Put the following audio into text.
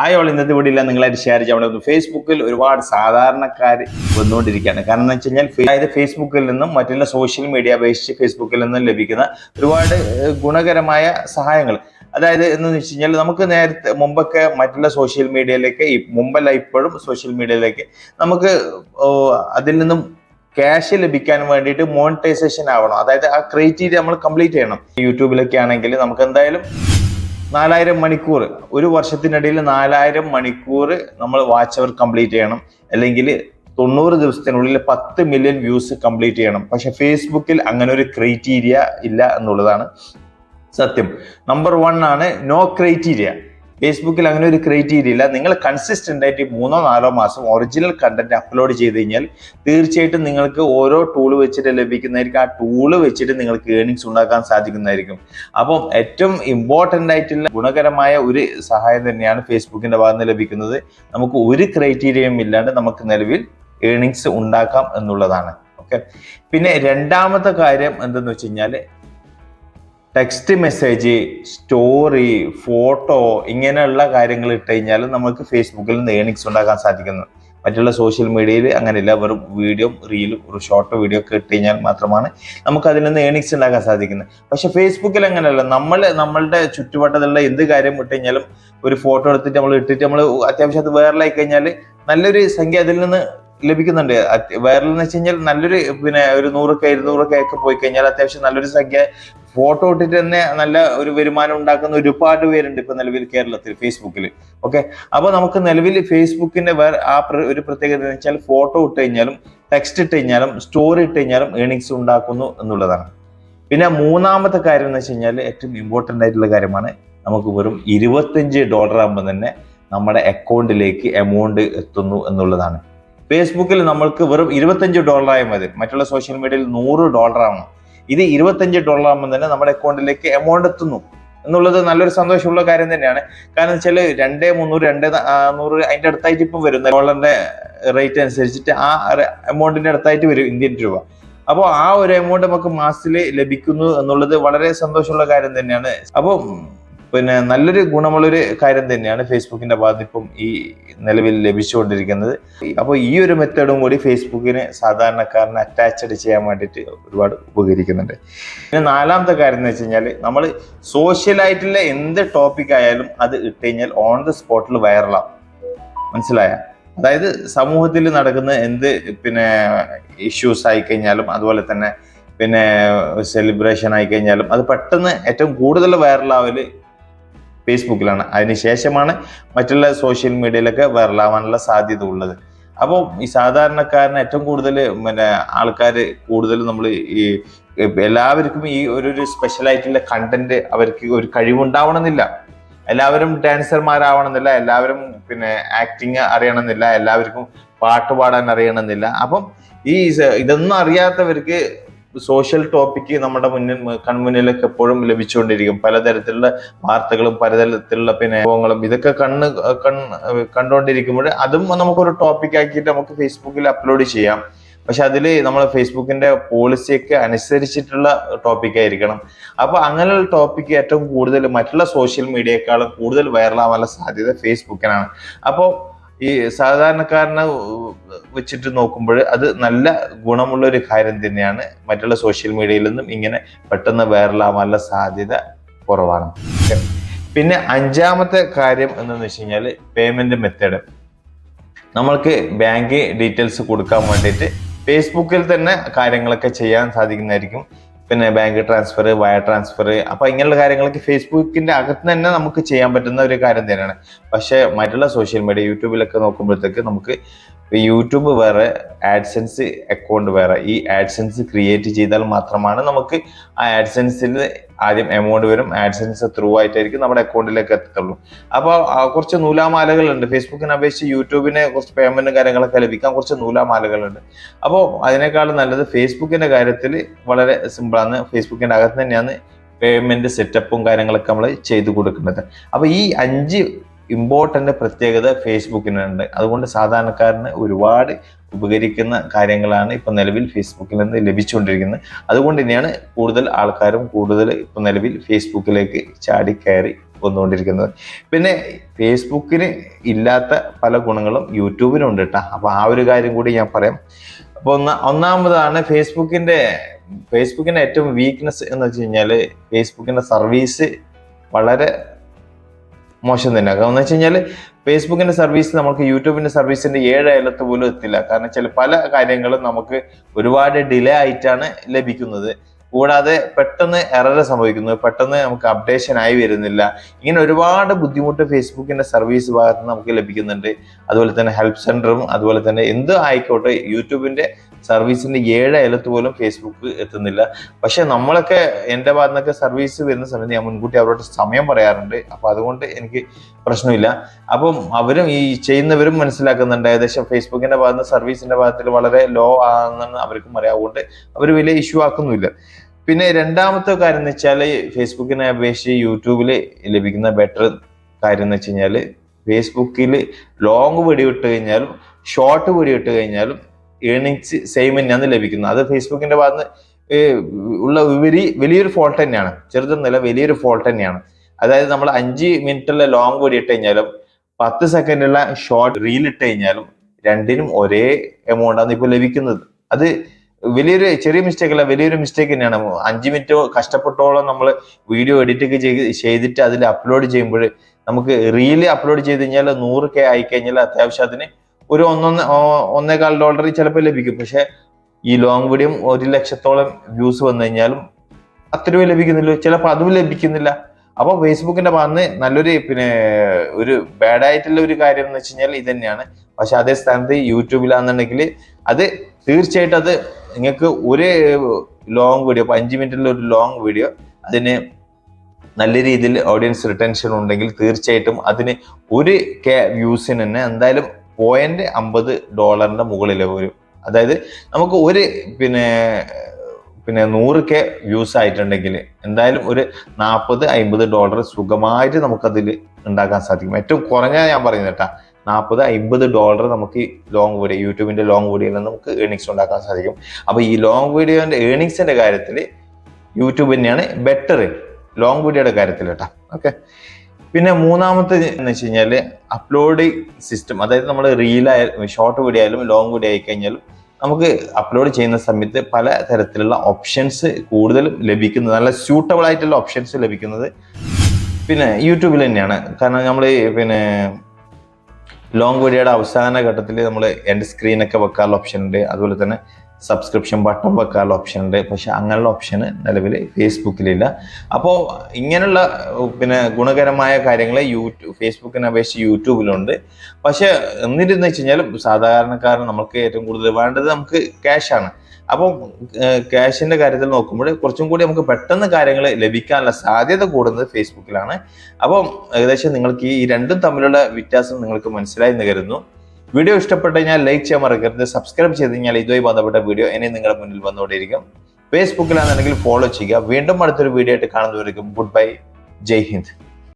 Hi all ഇന്നത്തെ ഇല്ല. നിങ്ങളായിട്ട് ഷെയർ ചെയ്യാൻ വേണ്ടി ഫേസ്ബുക്കിൽ ഒരുപാട് സാധാരണക്കാർ വന്നുകൊണ്ടിരിക്കുകയാണ്. കാരണം എന്ന് വെച്ച് കഴിഞ്ഞാൽ അതായത് ഫേസ്ബുക്കിൽ നിന്നും മറ്റുള്ള സോഷ്യൽ മീഡിയ അപേക്ഷിച്ച് ഫേസ്ബുക്കിൽ നിന്നും ലഭിക്കുന്ന ഒരുപാട് ഗുണകരമായ സഹായങ്ങൾ. അതായത് എന്ന് വെച്ച് കഴിഞ്ഞാൽ നമുക്ക് നേരത്തെ മുമ്പൊക്കെ മറ്റുള്ള സോഷ്യൽ മീഡിയയിലേക്ക് മുമ്പല്ല ഇപ്പോഴും സോഷ്യൽ മീഡിയയിലേക്ക് നമുക്ക് അതിൽ നിന്നും ക്യാഷ് ലഭിക്കാൻ വേണ്ടിയിട്ട് മോണിറ്റൈസേഷൻ ആവണം. അതായത് ആ ക്രൈറ്റീരിയ നമ്മൾ കംപ്ലീറ്റ് ചെയ്യണം. യൂട്യൂബിലൊക്കെ ആണെങ്കിൽ നമുക്ക് എന്തായാലും നാലായിരം മണിക്കൂർ. ഒരു വർഷത്തിനിടയിൽ നാലായിരം മണിക്കൂർ നമ്മൾ വാച്ച് അവർ കംപ്ലീറ്റ് ചെയ്യണം. അല്ലെങ്കിൽ തൊണ്ണൂറ് ദിവസത്തിനുള്ളിൽ പത്ത് മില്യൺ വ്യൂസ് കംപ്ലീറ്റ് ചെയ്യണം. പക്ഷെ ഫേസ്ബുക്കിൽ അങ്ങനെ ഒരു ക്രൈറ്റീരിയ ഇല്ല എന്നുള്ളതാണ് സത്യം. നമ്പർ വൺ ആണ് നോ ക്രൈറ്റീരിയ ഫേസ്ബുക്കിൽ അങ്ങനെ ഒരു ക്രൈറ്റീരിയ ഇല്ല നിങ്ങൾ കൺസിസ്റ്റന്റ് ആയിട്ട് മൂന്നോ നാലോ മാസം ഒറിജിനൽ കണ്ടന്റ് അപ്ലോഡ് ചെയ്ത് കഴിഞ്ഞാൽ തീർച്ചയായിട്ടും നിങ്ങൾക്ക് ഓരോ ടൂൾ വെച്ചിട്ട് ലഭിക്കുന്നതായിരിക്കും. ആ ടൂൾ വെച്ചിട്ട് നിങ്ങൾക്ക് ഏണിങ്സ് ഉണ്ടാക്കാൻ സാധിക്കുന്നതായിരിക്കും. അപ്പം ഏറ്റവും ഇമ്പോർട്ടന്റ് ആയിട്ടുള്ള ഗുണകരമായ ഒരു സഹായം തന്നെയാണ് ഫേസ്ബുക്കിന്റെ ഭാഗത്ത് നിന്ന് ലഭിക്കുന്നത്. നമുക്ക് ഒരു ക്രൈറ്റീരിയയും ഇല്ലാണ്ട് നമുക്ക് നിലവിൽ ഏണിങ്സ് ഉണ്ടാക്കാം എന്നുള്ളതാണ്. ഓക്കെ പിന്നെ രണ്ടാമത്തെ കാര്യം എന്തെന്ന് വെച്ച് കഴിഞ്ഞാൽ ടെക്സ്റ്റ് മെസ്സേജ് സ്റ്റോറി ഫോട്ടോ ഇങ്ങനെയുള്ള കാര്യങ്ങൾ ഇട്ട് കഴിഞ്ഞാൽ നമുക്ക് ഫേസ്ബുക്കിൽ നിന്ന് ഏണിങ്സ് ഉണ്ടാക്കാൻ സാധിക്കുന്നു. മറ്റുള്ള സോഷ്യൽ മീഡിയയിൽ അങ്ങനെയില്ല വെറും വീഡിയോ റീലും ഒരു ഷോർട്ട് വീഡിയോ ഒക്കെ ഇട്ട് കഴിഞ്ഞാൽ മാത്രമാണ് നമുക്ക് അതിൽ നിന്ന് ഏണിങ്സ് ഉണ്ടാക്കാൻ സാധിക്കുന്നത്. പക്ഷെ ഫേസ്ബുക്കിൽ അങ്ങനെയല്ല നമ്മൾ നമ്മളുടെ ചുറ്റുവട്ടത്തുള്ള എന്ത് കാര്യം ഇട്ട് കഴിഞ്ഞാലും ഒരു ഫോട്ടോ എടുത്തിട്ട് നമ്മൾ ഇട്ടിട്ട് നമ്മൾ അത്യാവശ്യം അത് വൈറലായി കഴിഞ്ഞാൽ നല്ലൊരു സംഖ്യ അതിൽ നിന്ന് ലഭിക്കുന്നുണ്ട്. വൈറൽ എന്ന് വെച്ച് കഴിഞ്ഞാൽ നല്ലൊരു പിന്നെ ഒരു നൂറൊക്കെ ഇരുന്നൂറൊക്കെ ഒക്കെ പോയി കഴിഞ്ഞാൽ അത്യാവശ്യം നല്ലൊരു സംഖ്യ. ഫോട്ടോ ഇട്ടിട്ട് തന്നെ നല്ല ഒരു വരുമാനം ഉണ്ടാക്കുന്ന ഒരുപാട് പേരുണ്ട് ഇപ്പൊ നിലവിൽ കേരളത്തിൽ ഫേസ്ബുക്കിൽ ഓക്കെ? അപ്പൊ നമുക്ക് നിലവിൽ ഫേസ്ബുക്കിന്റെ വേറെ ആ ഒരു പ്രത്യേകത എന്ന് വെച്ചാൽ ഫോട്ടോ ഇട്ട് കഴിഞ്ഞാലും ടെക്സ്റ്റ് ഇട്ട് കഴിഞ്ഞാലും സ്റ്റോറി ഇട്ട് കഴിഞ്ഞാലും ഏണിങ്സ് ഉണ്ടാക്കുന്നു എന്നുള്ളതാണ്. പിന്നെ മൂന്നാമത്തെ കാര്യം എന്ന് വെച്ച് കഴിഞ്ഞാൽ ഏറ്റവും ഇമ്പോർട്ടന്റ് ആയിട്ടുള്ള കാര്യമാണ് നമുക്ക് വെറും ഇരുപത്തഞ്ച് ഡോളർ ആകുമ്പോൾ തന്നെ നമ്മുടെ അക്കൗണ്ടിലേക്ക് എമൗണ്ട് എത്തുന്നു എന്നുള്ളതാണ്. ഫേസ്ബുക്കിൽ നമ്മൾക്ക് വെറും ഇരുപത്തഞ്ച് ഡോളറായി മതി. മറ്റുള്ള സോഷ്യൽ മീഡിയയിൽ നൂറ് ഡോളർ ആവണം ഇത് ഇരുപത്തഞ്ച് ഡോളർ ആകുമ്പോൾ തന്നെ നമ്മുടെ അക്കൗണ്ടിലേക്ക് എമൗണ്ട് എത്തുന്നു. എന്നുള്ളത് നല്ലൊരു സന്തോഷമുള്ള കാര്യം തന്നെയാണ്. കാരണം വെച്ചാൽ രണ്ടേ മുന്നൂറ് രണ്ട് നൂറ് അതിന്റെ അടുത്തായിട്ട് ഇപ്പം വരുന്ന ഡോളറിന്റെ റേറ്റ് അനുസരിച്ചിട്ട് ആ എമൗണ്ടിന്റെ അടുത്തായിട്ട് വരും ഇന്ത്യൻ രൂപ. അപ്പോൾ ആ ഒരു എമൗണ്ട് നമുക്ക് മാസത്തിൽ ലഭിക്കുന്നു എന്നുള്ളത് വളരെ സന്തോഷമുള്ള കാര്യം തന്നെയാണ്. അപ്പോൾ പിന്നെ നല്ലൊരു ഗുണമുള്ളൊരു കാര്യം തന്നെയാണ് ഫേസ്ബുക്കിന്റെ ഭാഗത്ത് ഇപ്പം ഈ നിലവിൽ ലഭിച്ചുകൊണ്ടിരിക്കുന്നത്. അപ്പോൾ ഈ ഒരു മെത്തേഡും കൂടി ഫേസ്ബുക്കിന് സാധാരണക്കാരന് അറ്റാച്ച്ഡ് ചെയ്യാൻ വേണ്ടിയിട്ട് ഒരുപാട് ഉപകരിക്കുന്നുണ്ട്. പിന്നെ നാലാമത്തെ കാര്യം എന്ന് വെച്ച് കഴിഞ്ഞാൽ നമ്മൾ സോഷ്യലായിട്ടുള്ള എന്ത് ടോപ്പിക് ആയാലും അത് ഇട്ട് കഴിഞ്ഞാൽ ഓൺ ദ സ്പോട്ടിൽ വൈറലാവും മനസ്സിലായ? അതായത് സമൂഹത്തിൽ നടക്കുന്ന എന്ത് പിന്നെ ഇഷ്യൂസ് ആയി കഴിഞ്ഞാലും അതുപോലെ തന്നെ പിന്നെ സെലിബ്രേഷൻ ആയി കഴിഞ്ഞാലും അത് പെട്ടെന്ന് ഏറ്റവും കൂടുതൽ വൈറലാവൽ ഫേസ്ബുക്കിലാണ്. അതിനുശേഷമാണ് മറ്റുള്ള സോഷ്യൽ മീഡിയയിലൊക്കെ വൈറലാവാനുള്ള സാധ്യത ഉള്ളത്. അപ്പോൾ ഈ സാധാരണക്കാരന് ഏറ്റവും കൂടുതൽ പിന്നെ ആൾക്കാർ കൂടുതൽ നമ്മൾ ഈ എല്ലാവർക്കും ഈ ഒരു സ്പെഷ്യൽ കണ്ടന്റ് അവർക്ക് ഒരു കഴിവുണ്ടാവണമെന്നില്ല. എല്ലാവരും ഡാൻസർമാരാവണമെന്നില്ല എല്ലാവരും പിന്നെ ആക്ടിങ് അറിയണമെന്നില്ല എല്ലാവർക്കും പാട്ട് പാടാൻ അറിയണമെന്നില്ല. അപ്പം ഈ ഇതൊന്നും അറിയാത്തവർക്ക് സോഷ്യൽ ടോപ്പിക്ക് നമ്മുടെ മുന്നിൽ കൺമുന്നിലൊക്കെ എപ്പോഴും ലഭിച്ചുകൊണ്ടിരിക്കും. പലതരത്തിലുള്ള വാർത്തകളും പലതരത്തിലുള്ള പിന്നെ അനുഭവങ്ങളും ഇതൊക്കെ കണ്ണ് കണ്ണ് കണ്ടുകൊണ്ടിരിക്കുമ്പോൾ അതും നമുക്കൊരു ടോപ്പിക് ആക്കിയിട്ട് നമുക്ക് ഫേസ്ബുക്കിൽ അപ്ലോഡ് ചെയ്യാം. പക്ഷെ അതിൽ നമ്മൾ ഫേസ്ബുക്കിന്റെ പോളിസിയൊക്കെ അനുസരിച്ചിട്ടുള്ള ടോപ്പിക് ആയിരിക്കണം. അപ്പൊ അങ്ങനെയുള്ള ടോപ്പിക്ക് ഏറ്റവും കൂടുതൽ മറ്റുള്ള സോഷ്യൽ മീഡിയയെക്കാളും കൂടുതൽ വൈറലാവാനുള്ള സാധ്യത ഫേസ്ബുക്കിനാണ് അപ്പോൾ ഈ സാധാരണക്കാരനെ വെച്ചിട്ട് നോക്കുമ്പോൾ അത് നല്ല ഗുണമുള്ള ഒരു കാര്യം തന്നെയാണ്. മറ്റുള്ള സോഷ്യൽ മീഡിയയിൽ നിന്നും ഇങ്ങനെ പെട്ടെന്ന് വൈറലാവാനുള്ള സാധ്യത കുറവാണ്. പിന്നെ അഞ്ചാമത്തെ കാര്യം എന്തെന്ന് വെച്ച് കഴിഞ്ഞാൽ പേയ്മെന്റ് മെത്തേഡ് നമ്മൾക്ക് ബാങ്ക് ഡീറ്റെയിൽസ് കൊടുക്കാൻ വേണ്ടിയിട്ട് ഫേസ്ബുക്കിൽ തന്നെ കാര്യങ്ങളൊക്കെ ചെയ്യാൻ സാധിക്കുന്നതായിരിക്കും. പിന്നെ ബാങ്ക് ട്രാൻസ്ഫർ വയർ ട്രാൻസ്ഫർ അപ്പൊ ഇങ്ങനെയുള്ള കാര്യങ്ങളൊക്കെ ഫേസ്ബുക്കിന്റെ അകത്ത് തന്നെ നമുക്ക് ചെയ്യാൻ പറ്റുന്ന ഒരു കാര്യം തന്നെയാണ്. പക്ഷെ മറ്റുള്ള സോഷ്യൽ മീഡിയ യൂട്യൂബിലൊക്കെ നോക്കുമ്പോഴത്തേക്ക് നമുക്ക് യൂട്യൂബ് വേറെ ആഡ്സെൻസ് അക്കൗണ്ട് വേറെ. ഈ ആഡ്സെൻസ് ക്രിയേറ്റ് ചെയ്താൽ മാത്രമാണ് നമുക്ക് ആ ആഡ്സെൻസിൽ ആദ്യം എമൗണ്ട് വരും. ആഡ്സെൻസ് ത്രൂ ആയിട്ടായിരിക്കും നമ്മുടെ അക്കൗണ്ടിലേക്ക് എത്തത്തുള്ളൂ. അപ്പോൾ കുറച്ച് നൂലാമാലകളുണ്ട്. ഫേസ്ബുക്കിനെ അപേക്ഷിച്ച് യൂട്യൂബിനെ കുറച്ച് പേയ്മെന്റും കാര്യങ്ങളൊക്കെ ലഭിക്കാൻ കുറച്ച് നൂലാമാലകളുണ്ട്. അപ്പോൾ അതിനേക്കാളും നല്ലത് ഫേസ്ബുക്കിന്റെ കാര്യത്തിൽ വളരെ സിമ്പിളാണ് ഫേസ്ബുക്കിന്റെ അകത്ത് തന്നെയാണ് പേയ്മെന്റ് സെറ്റപ്പും കാര്യങ്ങളൊക്കെ നമ്മൾ ചെയ്തു കൊടുക്കുന്നത് അപ്പോൾ ഈ അഞ്ച് ഇമ്പോർട്ടന്റ് പ്രത്യേകത ഫേസ്ബുക്കിനുണ്ട് അതുകൊണ്ട് സാധാരണക്കാരന് ഒരുപാട് ഉപകരിക്കുന്ന കാര്യങ്ങളാണ് ഇപ്പം നിലവിൽ ഫേസ്ബുക്കിൽ നിന്ന് ലഭിച്ചുകൊണ്ടിരിക്കുന്നത്. അതുകൊണ്ട് തന്നെയാണ് കൂടുതൽ ആൾക്കാരും കൂടുതൽ ഇപ്പം നിലവിൽ ഫേസ്ബുക്കിലേക്ക് ചാടി കയറി വന്നുകൊണ്ടിരിക്കുന്നത്. പിന്നെ ഫേസ്ബുക്കിന് ഇല്ലാത്ത പല ഗുണങ്ങളും യൂട്യൂബിനുണ്ട് കേട്ടോ അപ്പോൾ ആ ഒരു കാര്യം കൂടി ഞാൻ പറയാം. അപ്പോൾ ഒന്ന ഒന്നാമതാണ് ഫേസ്ബുക്കിന്റെ ഫേസ്ബുക്കിന്റെ ഏറ്റവും വീക്ക്നെസ് എന്ന് വെച്ച് കഴിഞ്ഞാൽ ഫേസ്ബുക്കിന്റെ സർവീസ് വളരെ മോശം തന്നെ. കാരണം എന്ന് വെച്ച് കഴിഞ്ഞാൽ ഫേസ്ബുക്കിന്റെ സർവീസ് നമുക്ക് യൂട്യൂബിന്റെ സർവീസിന്റെ ഏഴ് അയലത്ത് പോലും എത്തില്ല. കാരണം വെച്ചാൽ പല കാര്യങ്ങളും നമുക്ക് ഒരുപാട് ഡിലേ ആയിട്ടാണ് ലഭിക്കുന്നത്. കൂടാതെ പെട്ടെന്ന് എറർ സംഭവിക്കുന്നു. പെട്ടെന്ന് നമുക്ക് അപ്ഡേഷൻ ആയി വരുന്നില്ല. ഇങ്ങനെ ഒരുപാട് ബുദ്ധിമുട്ട് ഫേസ്ബുക്കിന്റെ സർവീസ് ഭാഗത്ത് നമുക്ക് ലഭിക്കുന്നുണ്ട്. അതുപോലെ തന്നെ ഹെൽപ്പ് സെന്ററും അതുപോലെ തന്നെ എന്ത് ആയിക്കോട്ടെ യൂട്യൂബിന്റെ സർവീസിന്റെ ഏഴ് അയലത്ത് പോലും ഫേസ്ബുക്ക് എത്തുന്നില്ല. പക്ഷെ നമ്മളൊക്കെ എന്റെ ഭാഗത്ത് നിന്നൊക്കെ സർവീസ് വരുന്ന സമയത്ത് ഞാൻ മുൻകൂട്ടി അവരോട് സമയം പറയാറുണ്ട്. അപ്പൊ അതുകൊണ്ട് എനിക്ക് പ്രശ്നമില്ല. അപ്പം അവരും ഈ ചെയ്യുന്നവരും മനസ്സിലാക്കുന്നുണ്ട്. ഏകദേശം ഫേസ്ബുക്കിന്റെ ഭാഗത്ത് സർവീസിന്റെ ഭാഗത്തിൽ വളരെ ലോ ആണെന്ന് അവർക്കും അറിയാം. അവർ വലിയ ഇഷ്യൂ ആക്കുന്നില്ല പിന്നെ രണ്ടാമത്തെ കാര്യം എന്ന് വെച്ചാൽ ഫേസ്ബുക്കിനെ അപേക്ഷിച്ച് യൂട്യൂബിൽ ലഭിക്കുന്ന ബെറ്റർ കാര്യം എന്ന് വെച്ച് കഴിഞ്ഞാൽ ഫേസ്ബുക്കിൽ ലോങ് വീഡിയോ ഇട്ട് കഴിഞ്ഞാലും ഷോർട്ട് വീഡിയോ ഇട്ട് കഴിഞ്ഞാലും ഏണിങ്സ് സെയിം തന്നെയാണ് ലഭിക്കുന്നത്. അത് ഫേസ്ബുക്കിന്റെ ഭാഗത്ത് ഉള്ള വലിയ വലിയൊരു ഫോൾട്ട് തന്നെയാണ്. ചെറുതൊന്നുമല്ല വലിയൊരു ഫോൾട്ട് തന്നെയാണ്. അതായത് നമ്മൾ അഞ്ച് മിനിറ്റുള്ള ലോങ് വീഡിയോ ഇട്ട് കഴിഞ്ഞാലും പത്ത് സെക്കൻഡുള്ള ഷോർട്ട് റീൽ ഇട്ട് കഴിഞ്ഞാലും രണ്ടിനും ഒരേ എമൗണ്ട് ആണ് ഇപ്പോൾ ലഭിക്കുന്നത്. അത് വലിയൊരു ചെറിയ മിസ്റ്റേക്ക് അല്ല വലിയൊരു മിസ്റ്റേക്ക് തന്നെയാണ്. അഞ്ച് മിനിറ്റ് കഷ്ടപ്പെട്ടോളം നമ്മൾ വീഡിയോ എഡിറ്റ് ഒക്കെ ചെയ്ത് ചെയ്തിട്ട് അതിൽ അപ്ലോഡ് ചെയ്യുമ്പോൾ നമുക്ക് റീൽ അപ്ലോഡ് ചെയ്ത് കഴിഞ്ഞാൽ നൂറ് കെ ആയി കഴിഞ്ഞാൽ അത്യാവശ്യം അതിന് ഒരു ഒന്നൊന്ന് ഒന്നേകാൽ ഡോളർ ചിലപ്പോൾ ലഭിക്കും. പക്ഷെ ഈ ലോങ് വീഡിയോ ഒരു ലക്ഷത്തോളം വ്യൂസ് വന്നു കഴിഞ്ഞാലും അത്ര രൂപ ലഭിക്കുന്നില്ല. ചിലപ്പോൾ അതും ലഭിക്കുന്നില്ല. അപ്പോൾ ഫേസ്ബുക്കിന്റെ ഭാഗത്ത് നല്ലൊരു പിന്നെ ഒരു ബാഡ് ആയിട്ടുള്ള ഒരു കാര്യം എന്ന് വെച്ച് കഴിഞ്ഞാൽ ഇത് തന്നെയാണ് പക്ഷെ അതേ സ്ഥാനത്ത് യൂട്യൂബിലാണെന്നുണ്ടെങ്കിൽ അത് തീർച്ചയായിട്ടും അത് നിങ്ങൾക്ക് ഒരു ലോങ് വീഡിയോ ഇപ്പോൾ അഞ്ച് മിനിറ്റിലുള്ള ഒരു ലോങ് വീഡിയോ അതിന് നല്ല രീതിയിൽ ഓഡിയൻസ് റിട്ടൻഷൻ ഉണ്ടെങ്കിൽ തീർച്ചയായിട്ടും അതിന് ഒരു കെ വ്യൂസിന് തന്നെ എന്തായാലും പോയിന്റ് അമ്പത് ഡോളറിന്റെ മുകളിൽ വരും അതായത് നമുക്ക് ഒരു പിന്നെ പിന്നെ നൂറ് കെ വ്യൂസ് ആയിട്ടുണ്ടെങ്കിൽ എന്തായാലും ഒരു നാൽപ്പത് അമ്പത് ഡോളർ സുഖമായിട്ട് നമുക്കതിൽ ഉണ്ടാക്കാൻ സാധിക്കും. ഏറ്റവും കുറഞ്ഞ ഞാൻ പറയുന്നത് കേട്ടാ നാൽപ്പത് അമ്പത് ഡോളർ നമുക്ക് ലോങ് വീഡിയോ യൂട്യൂബിന്റെ ലോങ് വീഡിയോയിൽ നിന്ന് നമുക്ക് ഏണിങ്സ് ഉണ്ടാക്കാൻ സാധിക്കും. അപ്പോൾ ഈ ലോങ് വീഡിയോന്റെ ഏണിങ്സിന്റെ കാര്യത്തിൽ യൂട്യൂബ് തന്നെയാണ് ബെറ്റർ ലോങ് വീഡിയോയുടെ കാര്യത്തിൽ കേട്ടോ. ഓക്കെ പിന്നെ മൂന്നാമത്തെ എന്ന് വെച്ച് കഴിഞ്ഞാൽ അപ്ലോഡ് സിസ്റ്റം അതായത് നമ്മൾ റീലായാലും ഷോർട്ട് വീഡിയോ ആയാലും ലോങ് വീഡിയോ ആയി കഴിഞ്ഞാലും നമുക്ക് അപ്ലോഡ് ചെയ്യുന്ന സമയത്ത് പല തരത്തിലുള്ള ഓപ്ഷൻസ് കൂടുതലും ലഭിക്കുന്നത് നല്ല സ്യൂട്ടബിൾ ആയിട്ടുള്ള ഓപ്ഷൻസ് ലഭിക്കുന്നത് പിന്നെ യൂട്യൂബിൽ തന്നെയാണ്. കാരണം നമ്മൾ പിന്നെ ലോങ് വീഡിയോയുടെ അവസാന ഘട്ടത്തിൽ നമ്മൾ എന്റെ സ്ക്രീനൊക്കെ വെക്കാനുള്ള ഓപ്ഷൻ ഉണ്ട്. അതുപോലെ തന്നെ സബ്സ്ക്രിപ്ഷൻ ബട്ടൺ വെക്കാനുള്ള ഓപ്ഷൻ ഉണ്ട്. പക്ഷെ അങ്ങനെയുള്ള ഓപ്ഷൻ നിലവിൽ ഫേസ്ബുക്കിലില്ല അപ്പോൾ ഇങ്ങനെയുള്ള പിന്നെ ഗുണകരമായ കാര്യങ്ങൾ യൂട്യൂബ് ഫേസ്ബുക്കിനെ അപേക്ഷിച്ച് യൂട്യൂബിലുണ്ട്. പക്ഷെ എന്നിരുന്ന് വെച്ച് കഴിഞ്ഞാൽ സാധാരണക്കാരൻ നമുക്ക് ഏറ്റവും കൂടുതൽ വേണ്ടത് നമുക്ക് ക്യാഷാണ് അപ്പം ക്യാഷിന്റെ കാര്യത്തിൽ നോക്കുമ്പോൾ കുറച്ചും കൂടി നമുക്ക് പെട്ടെന്ന് കാര്യങ്ങൾ ലഭിക്കാനുള്ള സാധ്യത കൂടുന്നത് ഫേസ്ബുക്കിലാണ് അപ്പം ഏകദേശം നിങ്ങൾക്ക് ഈ രണ്ടും തമ്മിലുള്ള വ്യത്യാസം നിങ്ങൾക്ക് മനസ്സിലായി എന്ന് കരുതുന്നു. വീഡിയോ ഇഷ്ടപ്പെട്ട് കഴിഞ്ഞാൽ ലൈക്ക് ചെയ്യാൻ മറക്കരുത് സബ്സ്ക്രൈബ് ചെയ്ത് കഴിഞ്ഞാൽ ഇതുമായി ബന്ധപ്പെട്ട വീഡിയോ ഇനി നിങ്ങളുടെ മുന്നിൽ വന്നുകൊണ്ടിരിക്കും ഫേസ്ബുക്കിലാണെന്നുണ്ടെങ്കിൽ ഫോളോ ചെയ്യുക. വീണ്ടും അടുത്തൊരു വീഡിയോ ആയിട്ട് കാണുന്നവർക്കും ഗുഡ് ബൈ ജയ് ഹിന്ദ്.